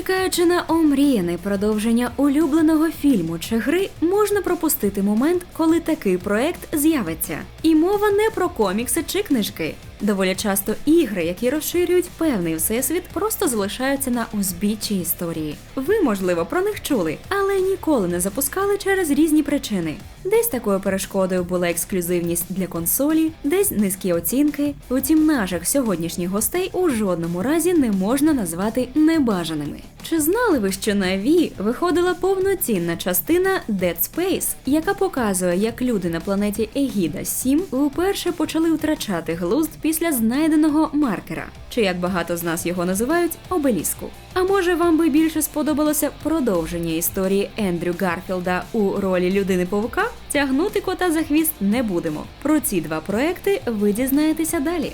Чекаючи на омріяне продовження улюбленого фільму чи гри, можна пропустити момент, коли такий проект з'явиться. І мова не про комікси чи книжки. Доволі часто ігри, які розширюють певний всесвіт, просто залишаються на узбіччі історії. Ви, можливо, про них чули, але ніколи не запускали через різні причини. Десь такою перешкодою була ексклюзивність для консолі, десь низькі оцінки. Утім, наших сьогоднішніх гостей у жодному разі не можна назвати небажаними. Чи знали ви, що на Wii виходила повноцінна частина Dead Space, яка показує, як люди на планеті Егіда 7 вперше почали втрачати глузд після знайденого маркера, чи як багато з нас його називають обеліску. А може вам би більше сподобалося продовження історії Ендрю Гарфілда у ролі людини павука? Тягнути кота за хвіст не будемо. Про ці два проекти ви дізнаєтеся далі.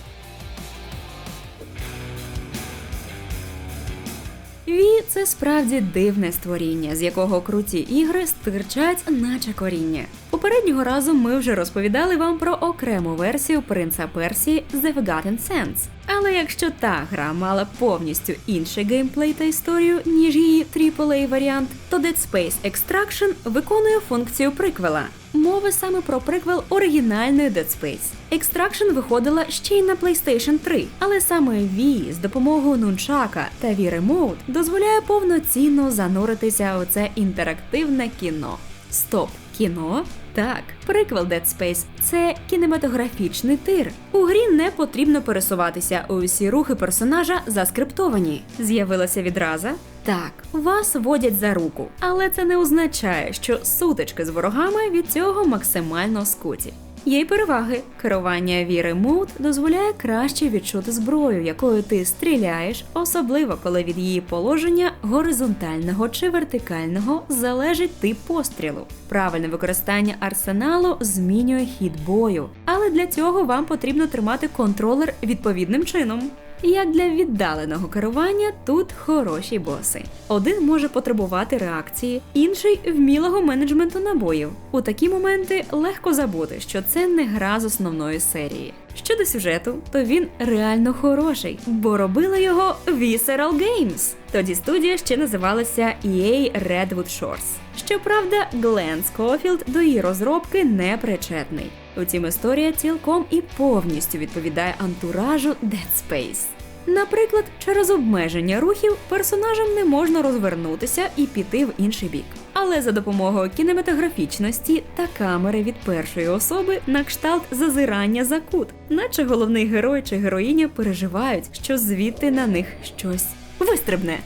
Ві це справді дивне створіння, з якого круті ігри стирчать, наче коріння. Попереднього разу ми вже розповідали вам про окрему версію принца Персії The Forgotten Sands. Але якщо та гра мала повністю інший геймплей та історію, ніж її AAA варіант, то Dead Space Extraction виконує функцію приквела. Мова саме про приквел оригінальної Dead Space. Extraction виходила ще й на PlayStation 3, але саме Wii з допомогою нунчака та Wii Remote дозволяє повноцінно зануритися у це інтерактивне кіно. Стоп, кіно? Так, приквел Dead Space – це кінематографічний тир. У грі не потрібно пересуватися. Усі рухи персонажа заскриптовані. З'явилася відраза? Так, вас водять за руку, але це не означає, що сутички з ворогами від цього максимально скуті. Є й переваги. Керування Wii Remote дозволяє краще відчути зброю, якою ти стріляєш, особливо коли від її положення горизонтального чи вертикального залежить тип пострілу. Правильне використання арсеналу змінює хід бою, але для цього вам потрібно тримати контролер відповідним чином. Як для віддаленого керування, тут хороші боси. Один може потребувати реакції, інший вмілого менеджменту набоїв. У такі моменти легко забути, що це не гра з основної серії. Щодо сюжету, то він реально хороший, бо робила його Visceral Games. Тоді студія ще називалася EA Redwood Shores. Щоправда, Глен Скофілд до її розробки не причетний. Утім, історія цілком і повністю відповідає антуражу Dead Space. Наприклад, через обмеження рухів персонажам не можна розвернутися і піти в інший бік. Але за допомогою кінематографічності та камери від першої особи на кшталт зазирання за кут, наче головний герой чи героїня переживають, що звідти на них щось вистрибне.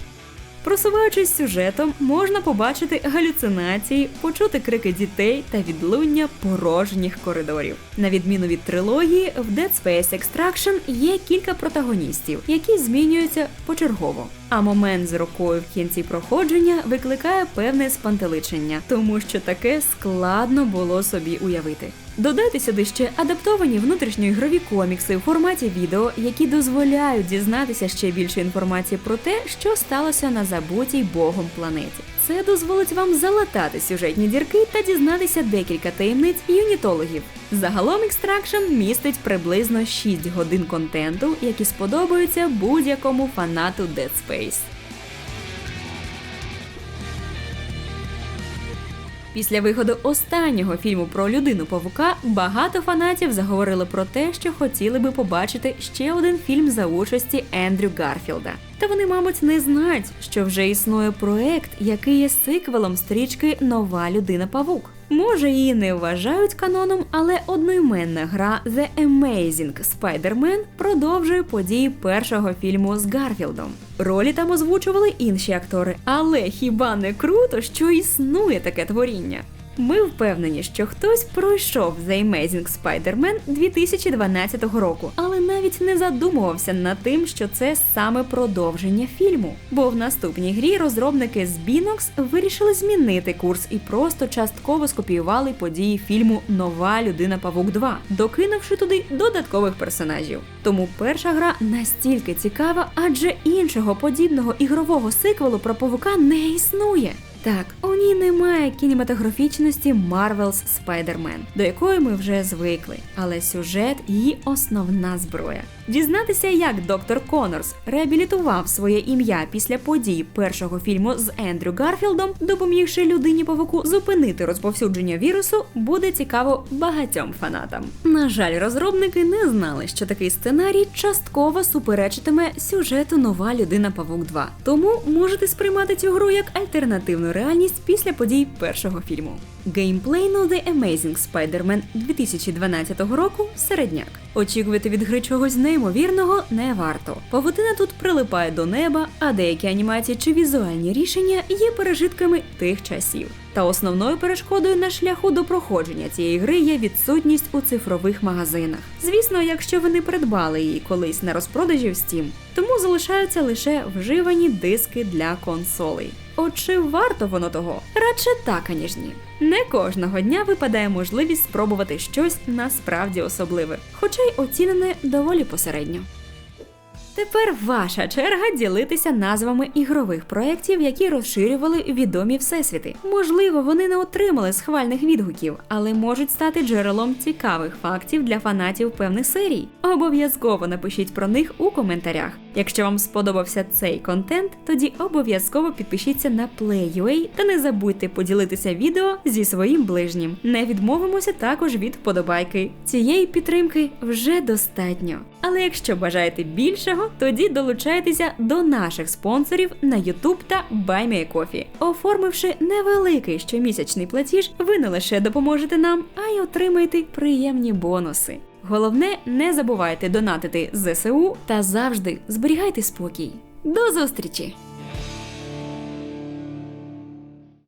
Просуваючись сюжетом, можна побачити галюцинації, почути крики дітей та відлуння порожніх коридорів. На відміну від трилогії, в Dead Space Extraction є кілька протагоністів, які змінюються почергово. А момент з рукою в кінці проходження викликає певне спантеличення, тому що таке складно було собі уявити. Додайте сюди ще адаптовані внутрішньоігрові комікси в форматі відео, які дозволяють дізнатися ще більше інформації про те, що сталося на забутій богом планеті. Це дозволить вам залатати сюжетні дірки та дізнатися декілька таємниць юнітологів. Загалом Extraction містить приблизно 6 годин контенту, які сподобаються будь-якому фанату Dead Space. Після виходу останнього фільму про людину павука багато фанатів заговорили про те, що хотіли би побачити ще один фільм за участі Ендрю Гарфілда. Та вони, мабуть, не знають, що вже існує проект, який є сиквелом стрічки Нова людина павук. Може, її не вважають каноном, але одноіменна гра The Amazing Spider-Man продовжує події першого фільму з Гарфілдом. Ролі там озвучували інші актори, але хіба не круто, що існує таке творіння? Ми впевнені, що хтось пройшов The Amazing Spider-Man 2012 року, але навіть не задумувався над тим, що це саме продовження фільму. Бо в наступній грі розробники з Binox вирішили змінити курс і просто частково скопіювали події фільму Нова людина Павук 2, докинувши туди додаткових персонажів. Тому перша гра настільки цікава, адже іншого подібного ігрового сиквелу про павука не існує. Так, у ній немає кінематографічності Marvel's Spider-Man, до якої ми вже звикли, але сюжет її основна зброя. Дізнатися, як доктор Коннорс реабілітував своє ім'я після подій першого фільму з Ендрю Гарфілдом, допомігши людині павуку зупинити розповсюдження вірусу, буде цікаво багатьом фанатам. На жаль, розробники не знали, що такий сценарій частково суперечитиме сюжету Нова людина Павук 2. Тому можете сприймати цю гру як альтернативну реальність після подій першого фільму. Геймплейно The Amazing Spider-Man 2012 року середняк. Очікувати від гри чогось неймовірного не варто. Павутина тут прилипає до неба, а деякі анімації чи візуальні рішення є пережитками тих часів. Та основною перешкодою на шляху до проходження цієї гри є відсутність у цифрових магазинах. Звісно, якщо ви не придбали її колись на розпродажі в Steam, тому залишаються лише вживані диски для консолей. От чи варто воно того? Радше так, аніж ні. Не кожного дня випадає можливість спробувати щось насправді особливе, хоча й оцінене доволі посередньо. Тепер ваша черга ділитися назвами ігрових проєктів, які розширювали відомі всесвіти. Можливо, вони не отримали схвальних відгуків, але можуть стати джерелом цікавих фактів для фанатів певних серій. Обов'язково напишіть про них у коментарях. Якщо вам сподобався цей контент, тоді обов'язково підпишіться на Play.ua та не забудьте поділитися відео зі своїм ближнім. Не відмовимося також від вподобайки. Цієї підтримки вже достатньо. Але якщо бажаєте більшого, тоді долучайтеся до наших спонсорів на YouTube та BuyMeACoffee. Оформивши невеликий щомісячний платіж, ви не лише допоможете нам, а й отримаєте приємні бонуси. Головне, не забувайте донатити ЗСУ та завжди зберігайте спокій. До зустрічі!